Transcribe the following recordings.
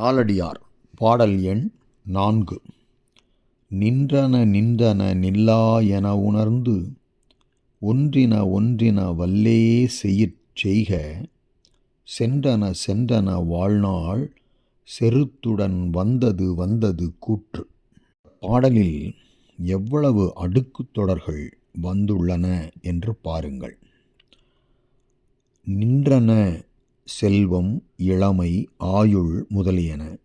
நாலடியார் பாடல் எண் நான்கு. நின்றன நின்றன நில்லா என உணர்ந்து ஒன்றின ஒன்றின வல்லே செயிற் செய்க சென்றன சென்றன வாழ்நாள் செருத்துடன் வந்தது வந்தது கூற்று. பாடலில் எவ்வளவு அடுக்கு தொடர்கள் வந்துள்ளன என்று பாருங்கள். நின்றன செல்வம் இளமை ஆயுள் முதலியன.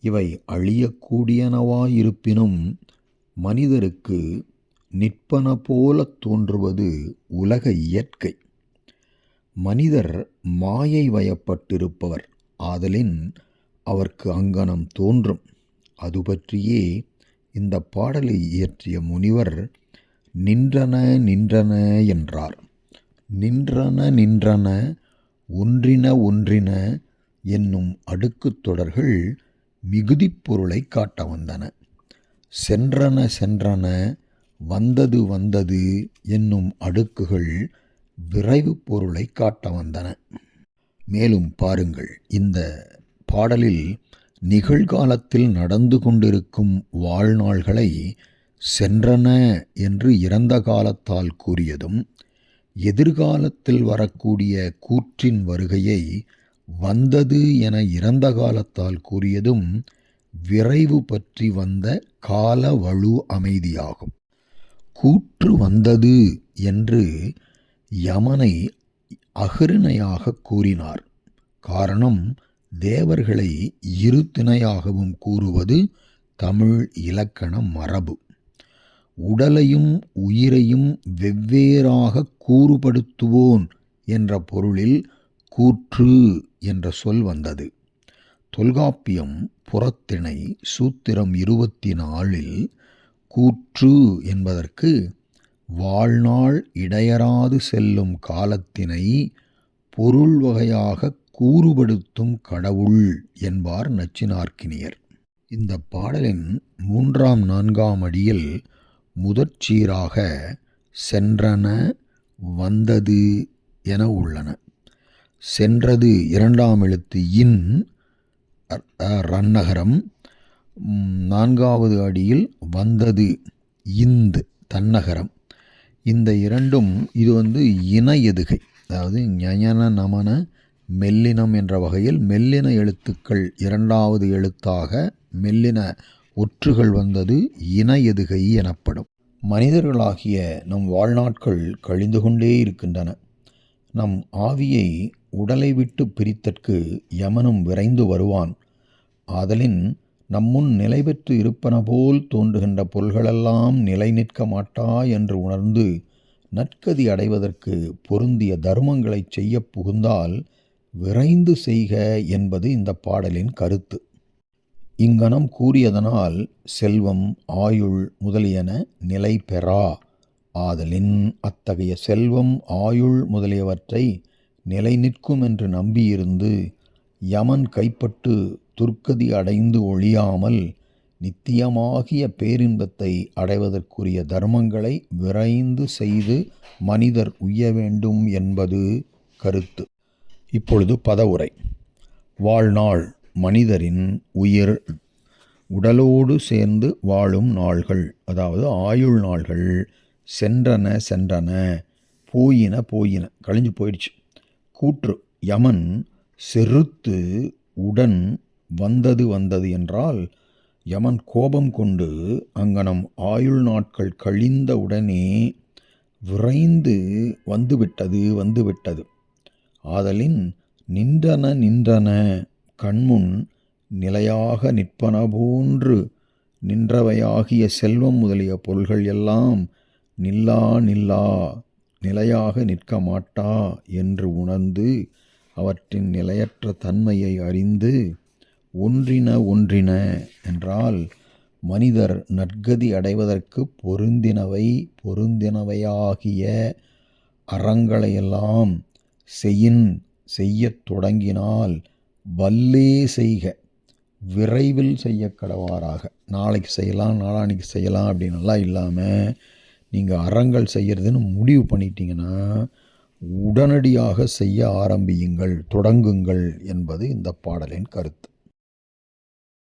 இவை அழியக்கூடியனவாயிருப்பினும் மனிதருக்கு நிற்பன போலத் தோன்றுவது உலக இயற்கை. மனிதர் மாயை வயப்பட்டிருப்பவர் ஆதலின் அவர்க்கு அங்கனம் தோன்றும். அது பற்றியே இந்த பாடலை இயற்றிய முனிவர் நின்றன நின்றன என்றார். நின்றன நின்றன ஒன்றின ஒன்றின என்னும் அடுக்குத் தொடர்கள் மிகுதிப் பொருளை காட்ட வந்தன. சென்றன சென்றன வந்தது வந்தது என்னும் அடுக்குகள் விரைவு பொருளை காட்ட வந்தன. மேலும் பாருங்கள் இந்த பாடலில் நிகழ்காலத்தில் நடந்து கொண்டிருக்கும் வாழ்நாள்களை சென்றன என்று இறந்த காலத்தால் கூறியதும் எதிர்காலத்தில் வரக்கூடிய கூற்றின் வருகையை வந்தது என இறந்த காலத்தால் கூறியதும் விரைவு பற்றி வந்த கால வலு அமைதியாகும். கூற்று வந்தது என்று யமனை அகிருணையாக கூறினார். காரணம் தேவர்களை இருத்திணையாகவும் கூறுவது தமிழ் இலக்கண மரபு. உடலையும் உயிரையும் வெவ்வேறாக கூறுபடுத்துவோன் என்ற பொருளில் கூற்று என்ற சொல் வந்தது. தொல்காப்பியம் புறத்திணை சூத்திரம் இருபத்தி நாலில் கூற்று என்பதற்கு வாழ்நாள் இடையராது செல்லும் காலத்தினை பொருள் வகையாக கூறுபடுத்தும் கடவுள் என்பார் நச்சினார்க்கினியர். இந்த பாடலின் மூன்றாம் நான்காம் அடியில் முதற்சீராக சென்றன வந்தது என உள்ளன. சென்றது இரண்டாம் எழுத்து இன் ரன்னகரம். நான்காவது அடியில் வந்தது இந்து தன்னகரம். இந்த இரண்டும் இது வந்து இன எதுகை. அதாவது ஞயன நமன மெல்லினம் என்ற வகையில் மெல்லின எழுத்துக்கள் இரண்டாவது எழுத்தாக மெல்லின ஒற்றுகள் வந்தது இன எதுகை எனப்படும். மனிதர்களாகிய நம் வாழ்நாட்கள் கழிந்து கொண்டே இருக்கின்றன. நம் ஆவியை உடலை விட்டு பிரித்தற்கு யமனும் விரைந்து வருவான். ஆதலின் நம்முன் நிலை பெற்று இருப்பன போல் தோன்றுகின்ற பொருள்களெல்லாம் நிலை நிற்க மாட்டா என்று உணர்ந்து நற்கதி அடைவதற்கு பொருந்திய தர்மங்களை செய்ய புகுந்தால் விரைந்து செய்க என்பது இந்த பாடலின் கருத்து. இங்கனம் கூறியதனால் செல்வம் ஆயுள் முதலியன நிலை பெறா. ஆதலின் அத்தகைய செல்வம் ஆயுள் முதலியவற்றை நிலை நிற்கும் என்று நம்பியிருந்து யமன் கைப்பட்டு துர்க்கதி அடைந்து ஒழியாமல் நித்தியமாகிய பேரின்பத்தை அடைவதற்குரிய தர்மங்களை விரைந்து செய்து மனிதர் உய்ய வேண்டும் என்பது கருத்து. இப்பொழுது பதவுரை. வாழ்நாள் மனிதரின் உயிர் உடலோடு சேர்ந்து வாழும் நாள்கள். அதாவது ஆயுள் நாள்கள் சென்றன சென்றன போயின போயின. கழிஞ்சு போயிடுச்சு. கூற்று யமன் செருத்து உடன் வந்தது வந்தது என்றால் யமன் கோபம் கொண்டு அங்கனம் ஆயுள் நாட்கள் கழிந்த உடனே விரைந்து வந்துவிட்டது வந்துவிட்டது. ஆதலின் நின்றன நின்றன. கண்முன் நிலையாக நிற்பன போன்று நின்றவையாகிய செல்வம் முதலிய பொருள்கள் எல்லாம் நில்லா நில்லா நிலையாக நிற்க மாட்டா என்று உணர்ந்து அவற்றின் நிலையற்ற தன்மையை அறிந்து ஒன்றின ஒன்றின என்றால் மனிதர் நற்கதி அடைவதற்கு பொருந்தினவை பொருந்தினவையாகிய அறங்களையெல்லாம் செய்யின் செய்யத் தொடங்கினால் வல்லே செய்க விரைவில் செய்ய கடவாராக. நாளைக்கு செய்யலாம் நாளானிக்கு செய்யலாம் அப்படின்னுலாம் இல்லாமல் நீங்கள் அறங்கள் செய்கிறதுன்னு முடிவு பண்ணிட்டீங்கன்னா உடனடியாக செய்ய ஆரம்பியுங்கள் தொடங்குங்கள் என்பது இந்த பாடலின் கருத்து.